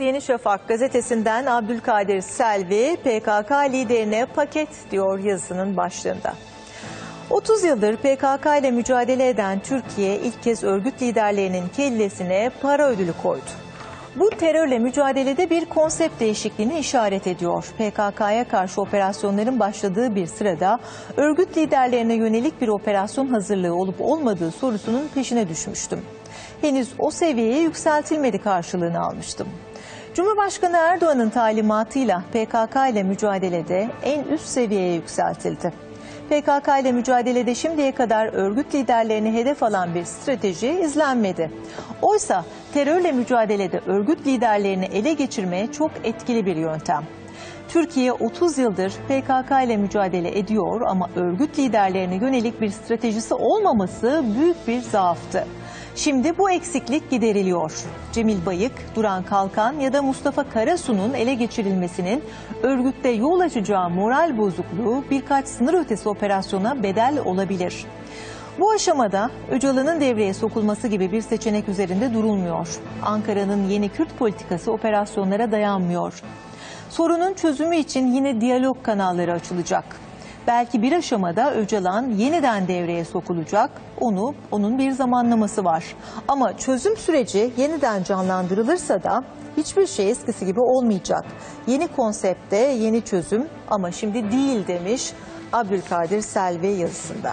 Yeni Şafak gazetesinden Abdülkadir Selvi PKK liderine paket diyor yazısının başlığında. 30 yıldır PKK ile mücadele eden Türkiye ilk kez örgüt liderlerinin kellesine para ödülü koydu. Bu terörle mücadelede bir konsept değişikliğini işaret ediyor. PKK'ya karşı operasyonların başladığı bir sırada örgüt liderlerine yönelik bir operasyon hazırlığı olup olmadığı sorusunun peşine düşmüştüm. Henüz o seviyeye yükseltilmedi karşılığını almıştım. Cumhurbaşkanı Erdoğan'ın talimatıyla PKK ile mücadelede en üst seviyeye yükseltildi. PKK ile mücadelede şimdiye kadar örgüt liderlerini hedef alan bir strateji izlenmedi. Oysa terörle mücadelede örgüt liderlerini ele geçirmeye çok etkili bir yöntem. Türkiye 30 yıldır PKK ile mücadele ediyor ama örgüt liderlerine yönelik bir stratejisi olmaması büyük bir zaaftı. Şimdi bu eksiklik gideriliyor. Cemil Bayık, Duran Kalkan ya da Mustafa Karasu'nun ele geçirilmesinin örgütte yol açacağı moral bozukluğu birkaç sınır ötesi operasyona bedel olabilir. Bu aşamada Öcalan'ın devreye sokulması gibi bir seçenek üzerinde durulmuyor. Ankara'nın yeni Kürt politikası operasyonlara dayanmıyor. Sorunun çözümü için yine diyalog kanalları açılacak. Belki bir aşamada Öcalan yeniden devreye sokulacak. Onu, onun bir zamanlaması var. Ama çözüm süreci yeniden canlandırılırsa da hiçbir şey eskisi gibi olmayacak. Yeni konsepte yeni çözüm ama şimdi değil demiş Abdülkadir Selvi yazısında.